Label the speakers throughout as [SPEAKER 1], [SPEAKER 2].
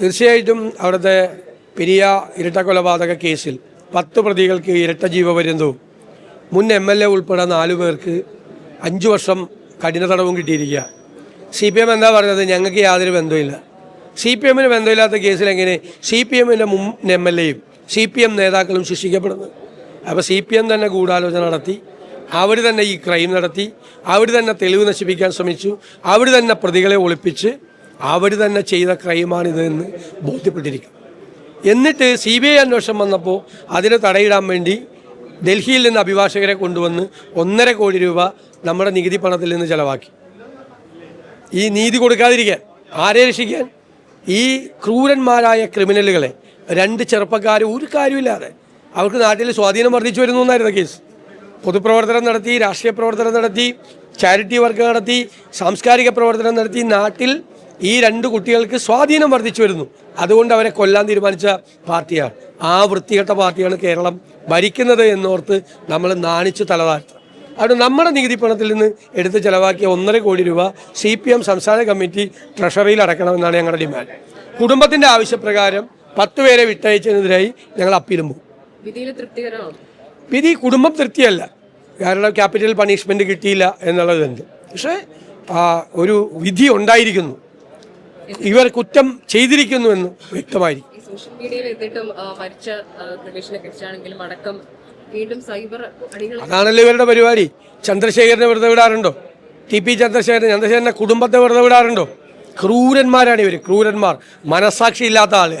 [SPEAKER 1] തീർച്ചയായിട്ടും അവിടുത്തെ പെരിയ ഇരട്ട കൊലപാതക കേസിൽ പത്ത് പ്രതികൾക്ക് ഇരട്ട ജീവപര്യന്തവും. മുൻ എം എൽ എ ഉൾപ്പെടെ നാലു പേർക്ക് അഞ്ച് വർഷം കഠിന തടവും കിട്ടിയിരിക്കുക. സി പി എം എന്താ പറഞ്ഞത്? ഞങ്ങൾക്ക് യാതൊരു ബന്ധമില്ല സി പി എമ്മിന് ബന്ധമില്ലാത്ത കേസിൽ എങ്ങനെ സി പി എമ്മിന്റെ മുൻ എം എൽ എയും സി പി എം നേതാക്കളും ശിക്ഷിക്കപ്പെടുന്നത് അപ്പോൾ സി പി എം തന്നെ ഗൂഢാലോചന നടത്തി അവർ തന്നെ ഈ ക്രൈം നടത്തി അവർ തന്നെ തെളിവ് നശിപ്പിക്കാൻ ശ്രമിച്ചു അവർ തന്നെ പ്രതികളെ ഒളിപ്പിച്ച് അവർ തന്നെ ചെയ്ത ക്രൈമാണിതെന്ന് ബോധ്യപ്പെട്ടിരിക്കും എന്നിട്ട് സി ബി ഐ അന്വേഷണം വന്നപ്പോൾ അതിനെ തടയിടാൻ വേണ്ടി ഡൽഹിയിൽ നിന്ന് അഭിഭാഷകരെ കൊണ്ടുവന്ന് ഒന്നര കോടി രൂപ നമ്മുടെ നികുതി പണത്തിൽ നിന്ന് ചിലവാക്കി. ഈ നീതി കൊടുക്കാതിരിക്കാൻ ആരെ രക്ഷിക്കാൻ? ഈ ക്രൂരന്മാരായ ക്രിമിനലുകളെ രണ്ട് ചെറുപ്പക്കാർ ഒരു കാര്യമില്ലാതെ അവർക്ക് നാട്ടിൽ സ്വാധീനം വർദ്ധിച്ചു വരുന്നു എന്നായിരുന്നു കേസ്. പൊതുപ്രവർത്തനം നടത്തി രാഷ്ട്രീയ പ്രവർത്തനം നടത്തി ചാരിറ്റി വർക്ക് നടത്തി സാംസ്കാരിക പ്രവർത്തനം നടത്തി നാട്ടിൽ ഈ രണ്ട് കുട്ടികൾക്ക് സ്വാധീനം വർദ്ധിച്ചു വരുന്നു. അതുകൊണ്ട് അവരെ കൊല്ലാൻ തീരുമാനിച്ച പാർട്ടിയാണ്. ആ വൃത്തികെട്ട പാർട്ടിയാണ് കേരളം ഭരിക്കുന്നത് എന്നോർത്ത് നമ്മൾ നാണിച്ചു തലതാഴ്ത്തുക അവിടെ നമ്മുടെ നികുതി പണത്തിൽ നിന്ന് എടുത്ത് ചിലവാക്കിയ ഒന്നര കോടി രൂപ സി പി എം സംസ്ഥാന കമ്മിറ്റി ട്രഷറിയിൽ അടക്കണമെന്നാണ് ഞങ്ങളുടെ ഡിമാൻഡ്. കുടുംബത്തിന്റെ ആവശ്യപ്രകാരം പത്ത് പേരെ വിട്ടയച്ചതിനെതിരായി ഞങ്ങൾ അപ്പീലും പോകും. വിധി കുടുംബം തൃപ്തിയല്ല. കാരണം ക്യാപിറ്റൽ പണിഷ്മെന്റ് കിട്ടിയില്ല എന്നുള്ളതുണ്ട്. പക്ഷേ ഒരു വിധി ഉണ്ടായിരിക്കുന്നു. ഇവർ കുറ്റം ചെയ്തിരിക്കുന്നുവെന്ന് വ്യക്തമായിരിക്കും.
[SPEAKER 2] സോഷ്യൽ മീഡിയയിൽ എത്തിയിട്ടും ആ, മരിച്ച ആ, പ്രവേശനെ കുറിച്ചാണെങ്കിലും അടക്കം വീണ്ടും സൈബർ
[SPEAKER 1] അതാണല്ലോ ഇവരുടെ പരിപാടി. ചന്ദ്രശേഖരനെ വെറുതെ വിടാറുണ്ടോ? ടി പി ചന്ദ്രശേഖരൻ ചന്ദ്രശേഖരന്റെ കുടുംബത്തെ വെറുതെ വിടാറുണ്ടോ? ക്രൂരന്മാരാണ് ഇവർ ക്രൂരന്മാർ. മനസാക്ഷി ഇല്ലാത്ത ആൾ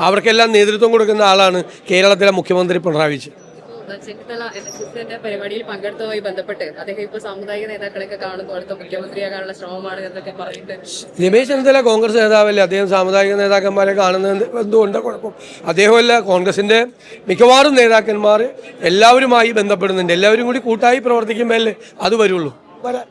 [SPEAKER 1] അവർക്കെല്ലാം നേതൃത്വം കൊടുക്കുന്ന ആളാണ് കേരളത്തിലെ മുഖ്യമന്ത്രി പിണറായി വിജയൻ.
[SPEAKER 2] ചെന്നിത്തല എൻ എസ് എസിന്റെ പരിപാടിയിൽ പങ്കെടുത്തതുമായി ബന്ധപ്പെട്ട് അദ്ദേഹം ഇപ്പൊ സാമുദായിക നേതാക്കളെയൊക്കെ കാണുന്നു അടുത്ത മുഖ്യമന്ത്രിയാകാനുള്ള ശ്രമമാണ് എന്നൊക്കെ പറഞ്ഞിട്ട്
[SPEAKER 1] രമേശ് ചെന്നിത്തല കോൺഗ്രസ് നേതാവല്ലേ? അദ്ദേഹം സാമുദായിക നേതാക്കന്മാരെ കാണുന്നത് എന്തുകൊണ്ട് കുഴപ്പം? അദ്ദേഹമല്ല കോൺഗ്രസിന്റെ മിക്കവാറും നേതാക്കന്മാർ എല്ലാവരുമായി ബന്ധപ്പെടുന്നുണ്ട്. എല്ലാവരും കൂടി കൂട്ടായി പ്രവർത്തിക്കുമ്പോഴല്ലേ അത് വരുള്ളൂ? വരാം.